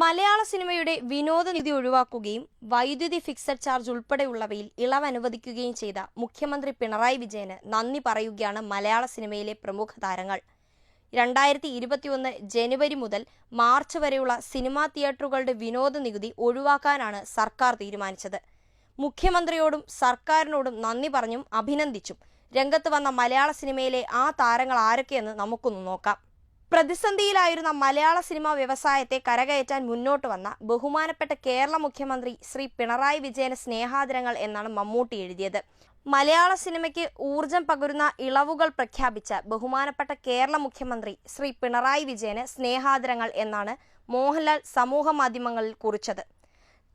മലയാള സിനിമയുടെ വിനോദ നിധി ഒഴിവാക്കുകയും വൈദ്യുതി ഫിക്സഡ് ചാർജ് ഉൾപ്പെടെയുള്ളവയിൽ ഇളവ് അനുവദിക്കുകയും ചെയ്ത മുഖ്യമന്ത്രി പിണറായി വിജയന് നന്ദി പറയുകയാണ് മലയാള സിനിമയിലെ പ്രമുഖ താരങ്ങൾ. രണ്ടായിരത്തി ഇരുപത്തിയൊന്ന് ജനുവരി മുതൽ മാർച്ച് വരെയുള്ള സിനിമാ തിയേറ്ററുകളുടെ വിനോദ നികുതി ഒഴിവാക്കാനാണ് സർക്കാർ തീരുമാനിച്ചത്. മുഖ്യമന്ത്രിയോടും സർക്കാരിനോടും നന്ദി പറഞ്ഞും അഭിനന്ദിച്ചും രംഗത്ത് വന്ന മലയാള സിനിമയിലെ ആ താരങ്ങൾ ആരൊക്കെയെന്ന് നമുക്കൊന്ന് നോക്കാം. പ്രതിസന്ധിയിലായിരുന്ന മലയാള സിനിമാ വ്യവസായത്തെ കരകയറ്റാൻ മുന്നോട്ട് വന്ന ബഹുമാനപ്പെട്ട കേരള മുഖ്യമന്ത്രി ശ്രീ പിണറായി വിജയന് സ്നേഹാദരങ്ങൾ എന്നാണ് മമ്മൂട്ടി എഴുതിയത്. മലയാള സിനിമയ്ക്ക് ഊർജം പകരുന്ന ഇളവുകൾ പ്രഖ്യാപിച്ച ബഹുമാനപ്പെട്ട കേരള മുഖ്യമന്ത്രി ശ്രീ പിണറായി വിജയന് സ്നേഹാദരങ്ങൾ എന്നാണ് മോഹൻലാൽ സമൂഹ മാധ്യമങ്ങളിൽ കുറിച്ചത്.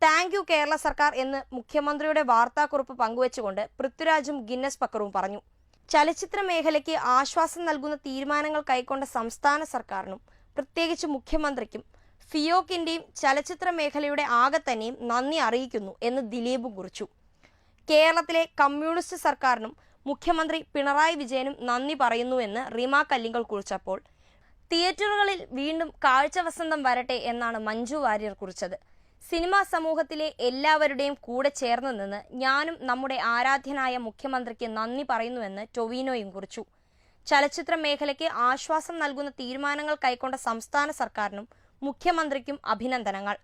താങ്ക് യു കേരള സർക്കാർ എന്ന് മുഖ്യമന്ത്രിയുടെ വാർത്താക്കുറിപ്പ് പങ്കുവച്ചുകൊണ്ട് പൃഥ്വിരാജും ഗിന്നസ് പക്കറും പറഞ്ഞു. ചലച്ചിത്ര മേഖലയ്ക്ക് ആശ്വാസം നൽകുന്ന തീരുമാനങ്ങൾ കൈക്കൊണ്ട സംസ്ഥാന സർക്കാരിനും പ്രത്യേകിച്ച് മുഖ്യമന്ത്രിക്കും ഫിയോക്കിന്റെയും ചലച്ചിത്ര മേഖലയുടെ ആകെ തന്നെയും നന്ദി അറിയിക്കുന്നു എന്ന് ദിലീപും കുറിച്ചു. കേരളത്തിലെ കമ്മ്യൂണിസ്റ്റ് സർക്കാരിനും മുഖ്യമന്ത്രി പിണറായി വിജയനും നന്ദി പറയുന്നു എന്ന് റിമ കല്ലിങ്കൽ കുറിച്ചപ്പോൾ തിയേറ്ററുകളിൽ വീണ്ടും കാഴ്ച വസന്തം വരട്ടെ എന്നാണ് മഞ്ജു വാര്യർ കുറിച്ചത്. സിനിമാ സമൂഹത്തിലെ എല്ലാവരുടെയും കൂടെ ചേർന്ന് നിന്ന് ഞാനും നമ്മുടെ ആരാധ്യനായ മുഖ്യമന്ത്രിക്ക് നന്ദി പറയുന്നുവെന്ന് ടൊവിനോയും കുറിച്ചു. ചലച്ചിത്ര മേഖലയ്ക്ക് ആശ്വാസം നൽകുന്ന തീരുമാനങ്ങൾ കൈക്കൊണ്ട സംസ്ഥാന സർക്കാരിനും മുഖ്യമന്ത്രിക്കും അഭിനന്ദനങ്ങൾ.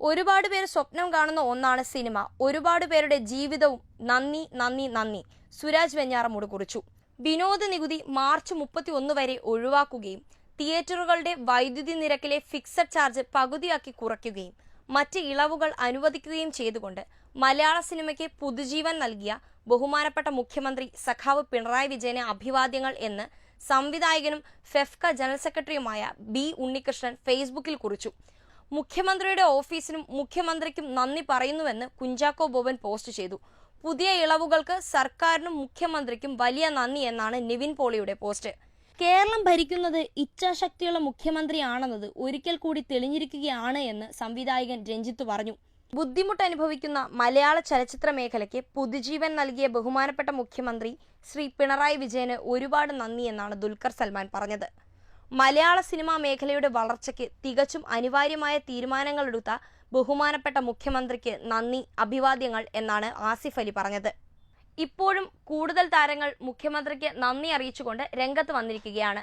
ഒരുപാട് പേര് സ്വപ്നം കാണുന്ന ഒന്നാണ് സിനിമ. ഒരുപാട് പേരുടെ ജീവിതവും നന്ദി നന്ദി നന്ദി സുരാജ് വെഞ്ഞാറമൂട് കുറിച്ചു. വിനോദ നികുതി മാർച്ച് മുപ്പത്തി ഒന്ന് വരെ ഒഴിവാക്കുകയും തിയേറ്ററുകളുടെ വൈദ്യുതി നിരക്കിലെ ഫിക്സഡ് ചാർജ് പകുതിയാക്കി കുറയ്ക്കുകയും മറ്റ് ഇളവുകൾ അനുവദിക്കുകയും ചെയ്തുകൊണ്ട് മലയാള സിനിമയ്ക്ക് പുതുജീവൻ നൽകിയ ബഹുമാനപ്പെട്ട മുഖ്യമന്ത്രി സഖാവ് പിണറായി വിജയന് അഭിവാദ്യങ്ങൾ എന്ന് സംവിധായകനും ഫെഫ്ക ജനറൽ സെക്രട്ടറിയുമായ ബി ഉണ്ണികൃഷ്ണൻ ഫേസ്ബുക്കിൽ കുറിച്ചു. മുഖ്യമന്ത്രിയുടെ ഓഫീസിനും മുഖ്യമന്ത്രിക്കും നന്ദി പറയുന്നുവെന്ന് കുഞ്ചാക്കോ ബോബൻ പോസ്റ്റ് ചെയ്തു. പുതിയ ഇളവുകൾക്ക് സർക്കാരിനും മുഖ്യമന്ത്രിക്കും വലിയ നന്ദി എന്നാണ് നിവിൻ പോളിയുടെ പോസ്റ്റ്. കേരളം ഭരിക്കുന്നത് ഇച്ഛാശക്തിയുള്ള മുഖ്യമന്ത്രിയാണെന്നത് ഒരിക്കൽ കൂടി തെളിഞ്ഞിരിക്കുകയാണ് എന്ന് സംവിധായകൻ രഞ്ജിത്ത് പറഞ്ഞു. ബുദ്ധിമുട്ട് അനുഭവിക്കുന്ന മലയാള ചലച്ചിത്ര മേഖലയ്ക്ക് പുതുജീവൻ നൽകിയ ബഹുമാനപ്പെട്ട മുഖ്യമന്ത്രി ശ്രീ പിണറായി വിജയന് ഒരുപാട് നന്ദി എന്നാണ് ദുൽഖർ സൽമാൻ പറഞ്ഞത്. മലയാള സിനിമാ മേഖലയുടെ വളർച്ചയ്ക്ക് തികച്ചും അനിവാര്യമായ തീരുമാനങ്ങളെടുത്ത ബഹുമാനപ്പെട്ട മുഖ്യമന്ത്രിക്ക് നന്ദി അഭിവാദ്യങ്ങൾ എന്നാണ് ആസിഫ് അലി പറഞ്ഞത്. ഇപ്പോഴും കൂടുതൽ താരങ്ങൾ മുഖ്യമന്ത്രിക്ക് നന്ദി അറിയിച്ചുകൊണ്ട് രംഗത്ത് വന്നിരിക്കുകയാണ്.